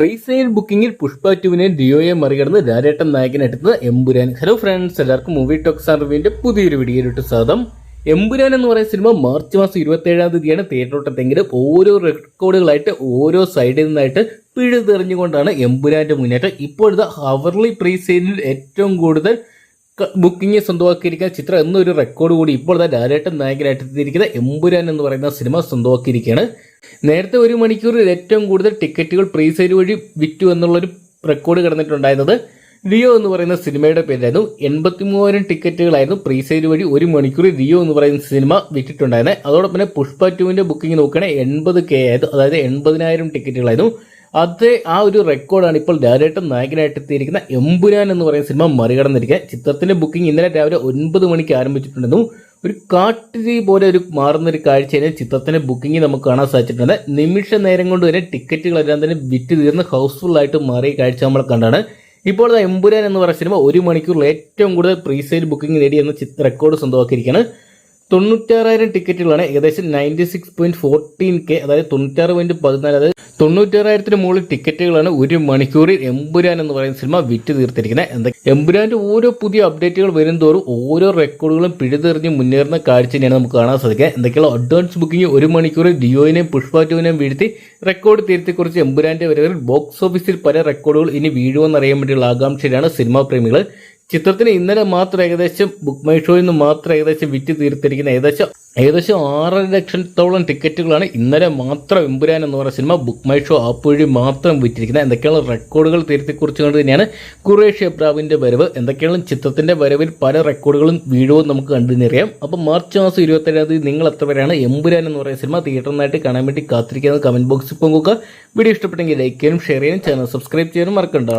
Free sale ബുക്കിംഗിൽ Pushpa ടുവിനെ ഡിയോയെ മറികടന്ന് രാരേട്ടൻ നായകനെടുത്തത് എമ്പുരാൻ. ഹലോ ഫ്രണ്ട്സ് എല്ലാവർക്കും മൂവി ടോക്സ് റിവ്യൂവിന്റെ പുതിയൊരു വീഡിയോയിലോട്ട് സ്വാഗതം. എമ്പുരാൻ എന്ന് പറയുന്ന സിനിമ മാർച്ച് മാസം ഇരുപത്തി ഏഴാം തീയതിയാണ് തിയേറ്ററോട്ടത്തെങ്കിലും ഓരോ റെക്കോർഡുകളായിട്ട് ഓരോ സൈഡിൽ നിന്നായിട്ട് പിഴുതെറിഞ്ഞുകൊണ്ടാണ് എമ്പുരാന്റെ മുന്നേറ്റം. ഇപ്പോഴത്തെ ഹവർലി പ്രീ സെയിലിൽ ഏറ്റവും കൂടുതൽ ബുക്കിംഗ് സ്വന്തമാക്കിയിരിക്കുന്ന ചിത്രം എന്നൊരു റെക്കോർഡ് കൂടി ഇപ്പോൾ തന്നെ ലാലേട്ടൻ നായകനായിട്ട് എത്തിയിരിക്കുന്ന എമ്പുരാൻ എന്ന് പറയുന്ന സിനിമ സ്വന്തമാക്കിയിരിക്കുകയാണ്. നേരത്തെ ഒരു മണിക്കൂറിൽ ഏറ്റവും കൂടുതൽ ടിക്കറ്റുകൾ പ്രീസെയിൽ വഴി വിറ്റു എന്നുള്ളൊരു റെക്കോർഡ് കിടന്നിട്ടുണ്ടായിരുന്നത് റിയോ എന്ന് പറയുന്ന സിനിമയുടെ പേരായിരുന്നു എൺപത്തി മൂവായിരം ടിക്കറ്റുകളായിരുന്നു പ്രീസെയിൽ വഴി ഒരു മണിക്കൂറിൽ റിയോ എന്ന് പറയുന്ന സിനിമ വിറ്റിട്ടുണ്ടായിരുന്നത്. അതോടൊപ്പം തന്നെ പുഷ്പ ടുവിന്റെ ബുക്കിംഗ് നോക്കുകയാണെങ്കിൽ എൺപത് കെ ആയിരുന്നു. അതായത് എൺപതിനായിരം ടിക്കറ്റുകളായിരുന്നു. അതേ ആ ഒരു റെക്കോർഡാണ് ഇപ്പോൾ ഡയറക്ടർ നായകനായിട്ട് എത്തിയിരിക്കുന്ന എമ്പുരാൻ എന്ന് പറയുന്ന സിനിമ മറികടന്നിരിക്കുക ചിത്രത്തിന്റെ ബുക്കിംഗ് ഇന്നലെ രാവിലെ ഒൻപത് മണിക്ക് ആരംഭിച്ചിട്ടുണ്ടെന്നും. ഒരു കാട്ടുതീ പോലെ ഒരു മാറുന്ന ഒരു കാഴ്ചയിൽ ചിത്രത്തിന്റെ ബുക്കിംഗ് നമുക്ക് കാണാൻ സാധിച്ചിട്ടുണ്ട്. നിമിഷ നേരം കൊണ്ട് തന്നെ ടിക്കറ്റുകളെല്ലാം തന്നെ വിറ്റ് തീർന്ന് ഹൗസ്ഫുൾ ആയിട്ട് മാറിയ കാഴ്ച നമ്മൾ കണ്ടാണ്. ഇപ്പോൾ എമ്പുരാൻ എന്ന് പറയുന്ന സിനിമ ഒരു മണിക്കൂറിൽ ഏറ്റവും കൂടുതൽ പ്രീ സെയിൽ ബുക്കിംഗ് നേടി എന്ന റെക്കോർഡ് സ്വന്തമാക്കിയിരിക്കുകയാണ് തൊണ്ണൂറ്റാറായിരം ടിക്കറ്റുകളാണ് ഏകദേശം ninety six point fourteen K അതായത് തൊണ്ണൂറ്റാറ് പോയിന്റ് പതിനാല് അതായത് തൊണ്ണൂറ്റാറായിരത്തിന് മുകളിൽ ടിക്കറ്റുകളാണ് ഒരു മണിക്കൂറിൽ എമ്പുരാൻ എന്ന് പറയുന്ന സിനിമ വിറ്റ് തീർത്തിരിക്കുന്നത്. എന്താ എമ്പുരാന്റെ ഓരോ പുതിയ അപ്ഡേറ്റുകൾ വരും തോറും ഓരോ റെക്കോർഡുകളും പിഴുതെറിഞ്ഞ് മുന്നേറുന്ന കാഴ്ച തന്നെയാണ് നമുക്ക് കാണാൻ സാധിക്കുക. എന്തൊക്കെയുള്ള അഡ്വാൻസ് ബുക്കിംഗ് ഒരു മണിക്കൂറിൽ ഡിയോയിനെയും പുഷ്പ ടുവിനെയും വീഴ്ത്തി റെക്കോർഡ് തിരുത്തിക്കുറിച്ച് എമ്പുരാന്റെ വരവിൽ ബോക്സ് ഓഫീസിൽ പല റെക്കോർഡുകൾ ഇനി വീഴുമെന്നറിയാൻ വേണ്ടിയുള്ള ആകാംക്ഷയിലാണ് സിനിമാ പ്രേമികൾ. ചിത്രത്തിന് ഇന്നലെ മാത്രം ഏകദേശം ബുക്ക് മൈ ഷോയിൽ നിന്ന് മാത്രം ഏകദേശം വിറ്റ് തീർത്തിരിക്കുന്ന ഏകദേശം ഏകദേശം ആറര ലക്ഷത്തോളം ടിക്കറ്റുകളാണ് ഇന്നലെ മാത്രം എമ്പുരാൻ എന്ന് പറയുന്ന cinema book my show app വഴി മാത്രം വിറ്റിരിക്കുന്നത്. എന്തൊക്കെയാണ് റെക്കോർഡുകൾ തിരുത്തിക്കുറിച്ചുകൊണ്ട് തന്നെയാണ് കുറേഷ്യ പ്രാവിന്റെ വരവ്. എന്തൊക്കെയാണ് ചിത്രത്തിന്റെ വരവിൽ പല റെക്കോർഡുകളും വീഴുവും നമുക്ക് കണ്ടുതന്നറിയാം അപ്പോൾ മാർച്ച് മാസം ഇരുപത്തേഴാം തീയതി നിങ്ങൾ എത്ര വരെയാണ് എമ്പുരാൻ എന്ന് പറയുന്ന സിനിമ തിയേറ്ററിനായിട്ട് കാണാൻ വേണ്ടി കാത്തിരിക്കുന്നത് കമന്റ് ബോക്സിൽ പോകുക വീഡിയോ ഇഷ്ടപ്പെട്ടെങ്കിൽ ലൈക്ക് ചെയ്യാനും ഷെയർ ചെയ്യാനും ചാനൽ സബ്സ്ക്രൈബ് ചെയ്യാനും മറക്കണ്ട.